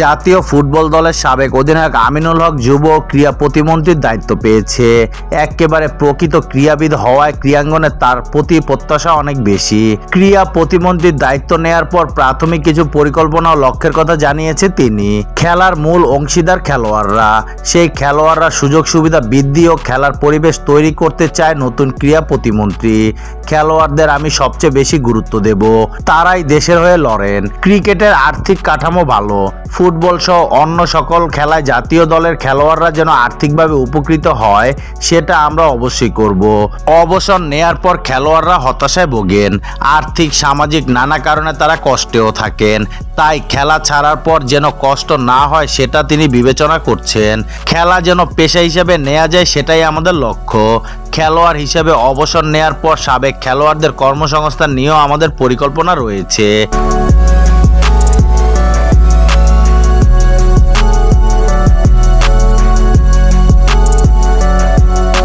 জাতীয় ফুটবল দলের সাবেক অধিনায়ক আমিনুল হক যুব ক্রীড়া প্রতিমন্ত্রীর দায়িত্ব পেয়েছে। একেবারে প্রকৃত ক্রীড়াবিদ হওয়ায় ক্রীড়াঙ্গনে তার প্রতি প্রত্যাশা অনেক বেশি। ক্রীড়া প্রতিমন্ত্রীর দায়িত্ব নেয়ার পর প্রাথমিক কিছু পরিকল্পনা ও লক্ষ্যের কথা জানিয়েছে তিনি। খেলার মূল অংশীদার খেলোয়াড়রা। সেই খেলোয়াড়রা সুযোগ সুবিধা, বৃদ্ধি ও খেলার পরিবেশ তৈরি করতে চায় নতুন ক্রীড়া প্রতিমন্ত্রী। খেলোয়াড়দের আমি সবচেয়ে বেশি গুরুত্ব দেব। তারাই দেশের হয়ে লড়েন। ক্রিকেটের আর্থিক কাঠামো ভালো। ফুটবল সহ অন্য সকল খেলায় জাতীয় দলের খেলোয়াড়রা যেন আর্থিকভাবে উপকৃত হয়, সেটা আমরা অবশ্যই করব। অবসর নেয়ার পর খেলোয়াড়রা হতাশায় ভোগেন। আর্থিক, সামাজিক নানা কারণে তারা কষ্টেও থাকেন। তাই খেলা ছাড়ার পর যেন কষ্ট না হয়, সেটা তিনি বিবেচনা করছেন। খেলা যেন পেশা হিসেবে নেওয়া যায়, সেটাই আমাদের লক্ষ্য। খেলোয়াড় হিসেবে অবসর নেয়ার পর সাবেক খেলোয়াড়দের কর্মসংস্থান নিয়েও আমাদের পরিকল্পনা রয়েছে।